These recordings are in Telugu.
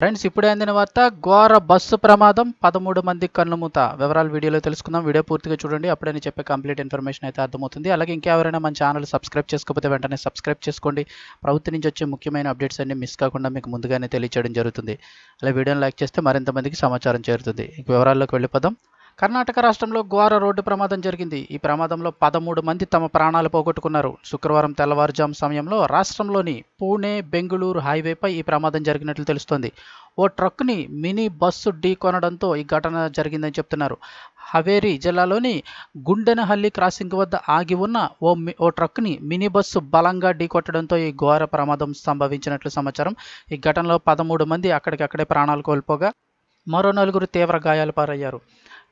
ఫ్రెండ్స్ ఇప్పుడే అందిన వార్త ఘోర బస్సు ప్రమాదం పదమూడు మంది కన్నుమూత వివరాలు వీడియోలో తెలుసుకుందాం. వీడియో పూర్తిగా చూడండి. అప్పుడే నేను చెప్పే కంప్లీట్ ఇన్ఫర్మేషన్ అయితే అర్థమవుతుంది. అలాగే ఇంకెవరైనా మన ఛానల్ సబ్స్క్రైబ్ చేసుకోకపోతే వెంటనే సబ్స్క్రైబ్ చేసుకోండి. ప్రభుత్వం నుంచి వచ్చే ముఖ్యమైన అప్డేట్స్ అన్ని మిస్ కాకుండా మీకు ముందుగానే తెలియచేయడం జరుగుతుంది. అలా వీడియోని లైక్ చేస్తే మరింత మందికి సమాచారం చేరుతుంది. ఇంక వివరాల్లోకి వెళ్ళిపోదాం. కర్ణాటక రాష్ట్రంలో ఘోర రోడ్డు ప్రమాదం జరిగింది. ఈ ప్రమాదంలో పదమూడు మంది తమ ప్రాణాలు పోగొట్టుకున్నారు. శుక్రవారం తెల్లవారుజాము సమయంలో రాష్ట్రంలోని పూణే బెంగళూరు హైవేపై ఈ ప్రమాదం జరిగినట్లు తెలుస్తోంది. ఓ ట్రక్ని మినీ బస్సు ఢీకొనడంతో ఈ ఘటన జరిగిందని చెప్తున్నారు. హవేరీ జిల్లాలోని గుండెనహల్లి క్రాసింగ్ వద్ద ఆగి ఉన్న ఓ మి- ఓ ట్రక్ని మినీ బస్సు బలంగా ఢీకొట్టడంతో ఈ ఘోర ప్రమాదం సంభవించినట్లు సమాచారం. ఈ ఘటనలో పదమూడు మంది అక్కడికక్కడే ప్రాణాలు కోల్పోగా మరో నలుగురు తీవ్ర గాయాలు పారయ్యారు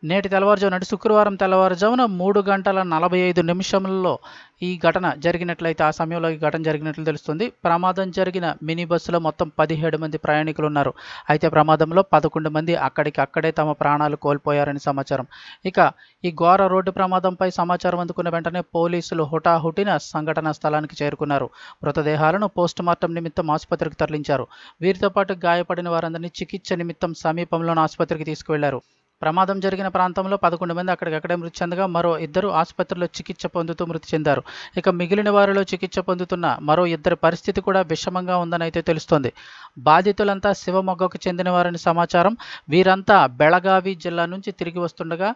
నేటి తెల్లవారుజామున అంటే శుక్రవారం తెల్లవారుజామున మూడు గంటల నలభై ఐదు నిమిషంలో ఈ ఘటన జరిగినట్లయితే ఆ సమయంలో ఈ ఘటన జరిగినట్లు తెలుస్తుంది. ప్రమాదం జరిగిన మినీ బస్సులో మొత్తం పదిహేడు మంది ప్రయాణికులు ఉన్నారు అయితే ప్రమాదంలో పదకొండు మంది అక్కడికి అక్కడే తమ ప్రాణాలు కోల్పోయారని సమాచారం. ఇక ఈ ఘోర రోడ్డు ప్రమాదంపై సమాచారం అందుకున్న వెంటనే పోలీసులు హుటాహుటిన సంఘటనా స్థలానికి చేరుకున్నారు. మృతదేహాలను పోస్టుమార్టం నిమిత్తం ఆసుపత్రికి తరలించారు. వీరితో పాటు గాయపడిన వారందరినీ చికిత్స నిమిత్తం సమీపంలోని ఆసుపత్రికి తీసుకువెళ్ళారు. ప్రమాదం జరిగిన ప్రాంతంలో పదకొండు మంది అక్కడికక్కడే మృతి చెందగా మరో ఇద్దరు ఆసుపత్రిలో చికిత్స పొందుతూ మృతి చెందారు. ఇక మిగిలిన వారిలో చికిత్స పొందుతున్న మరో ఇద్దరి పరిస్థితి కూడా విషమంగా ఉందని అయితే తెలుస్తోంది. బాధితులంతా శివమొగ్గకు చెందిన వారని సమాచారం. వీరంతా బెళగావి జిల్లా నుంచి తిరిగి వస్తుండగా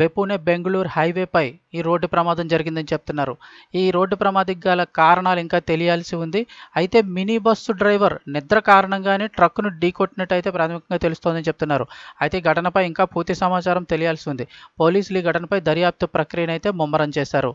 బెపూనే బెంగళూరు హైవేపై ఈ రోడ్డు ప్రమాదం జరిగిందని చెప్తున్నారు. ఈ రోడ్డు ప్రమాదం గల కారణాలు ఇంకా తెలియాల్సి ఉంది. అయితే మినీ బస్సు డ్రైవర్ నిద్ర కారణంగానే ట్రక్కును ఢీకొట్టినట్టు అయితే ప్రాథమికంగా తెలుస్తోందని చెప్తున్నారు. అయితే ఈ ఘటనపై ఇంకా పూర్తి సమాచారం తెలియాల్సి ఉంది. పోలీసులు ఈ ఘటనపై దర్యాప్తు ప్రక్రియను అయితే ముమ్మరం చేశారు.